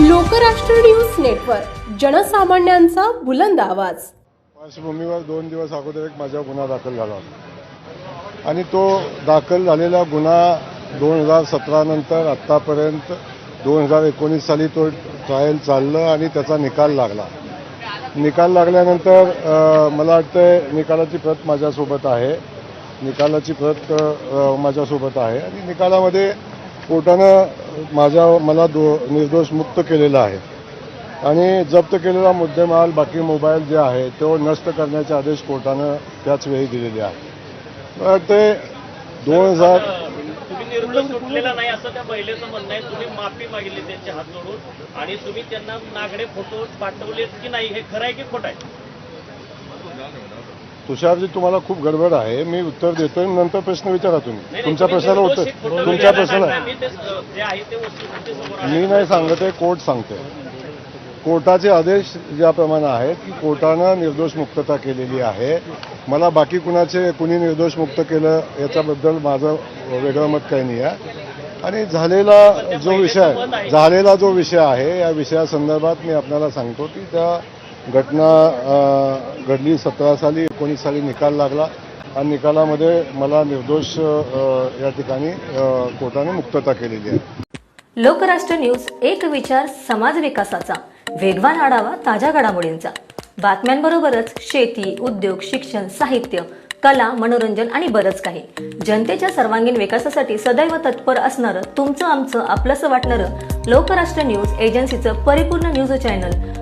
Lokrashtra news network जनसामान्यांचा बुलंद आवाज. पार्श्वभूमीवर दोन दिवस अगोदर एक माझा गुन्हा दाखल झाला होता. आणि तो दाखल झालेला गुन्हा दोन हजार सतरा नंतर आत्तापर्यंत दोन हजार एकोणीस साली तो ट्रायल चाललं आणि त्याचा निकाल लागला. निकाल लागल्यानंतर मला वाटतं निकालाची प्रत माझ्यासोबत आहे. निकालाची प्रत माझ्यासोबत आहे. आणि निकालामध्ये कोर्टानं माझ्या मला दो निर्दोष मुक्त केलेलं आहे. आणि जप्त केलेला मुद्देमाल बाकी मोबाईल जे आहे तो नष्ट करण्याचे आदेश कोर्टानं त्याच वेळी दिलेले आहे ते दोन हजार तुम्ही निर्णय सुटलेला नाही असं त्या महिलेचं म्हणणं आहे. तुम्ही माफी मागितली त्यांचे हात जोडून आणि तुम्ही त्यांना नागडे फोटो पाठवलेत की नाही हे खरं आहे की खोटं आहे? तुषारजी तुम्हाला खूप गडबड आहे. मी उत्तर देतोय नंतर प्रश्न विचारा तुम्ही. तुमच्या प्रश्नाला उत्तर तुमच्या प्रश्नाला. मी नाही सांगत आहे कोर्ट सांगते कोर्टाचे आदेश ज्याप्रमाणे आहेत की कोर्टानं निर्दोष मुक्तता केलेली आहे. मला बाकी कुणाचे कुणी निर्दोष मुक्त केलं याच्याबद्दल माझं वेगळं मत काही नाही आहे. आणि झालेला जो विषय झालेला जो विषय आहे या विषयासंदर्भात मी आपल्याला सांगतो की त्या घटना घडली सतरा साली एकोणीस साली निकाल लागला. आणि निकालामध्ये मला निर्दोष या ठिकाणी कोर्टाने मुक्तता केलेली आहे. लोकराष्ट्र न्यूज एक विचार समाज विकासाचा. वेगवान आढावा ताज्या घडामोडींचा. बातम्यांबरोबरच शेती उद्योग शिक्षण साहित्य कला मनोरंजन आणि बरंच काही. जनतेच्या सर्वांगीण विकासासाठी सदैव तत्पर असणारं तुमचं आमचं आपलंसं वाटणारं लोकराष्ट्र न्यूज एजन्सीचं परिपूर्ण news channel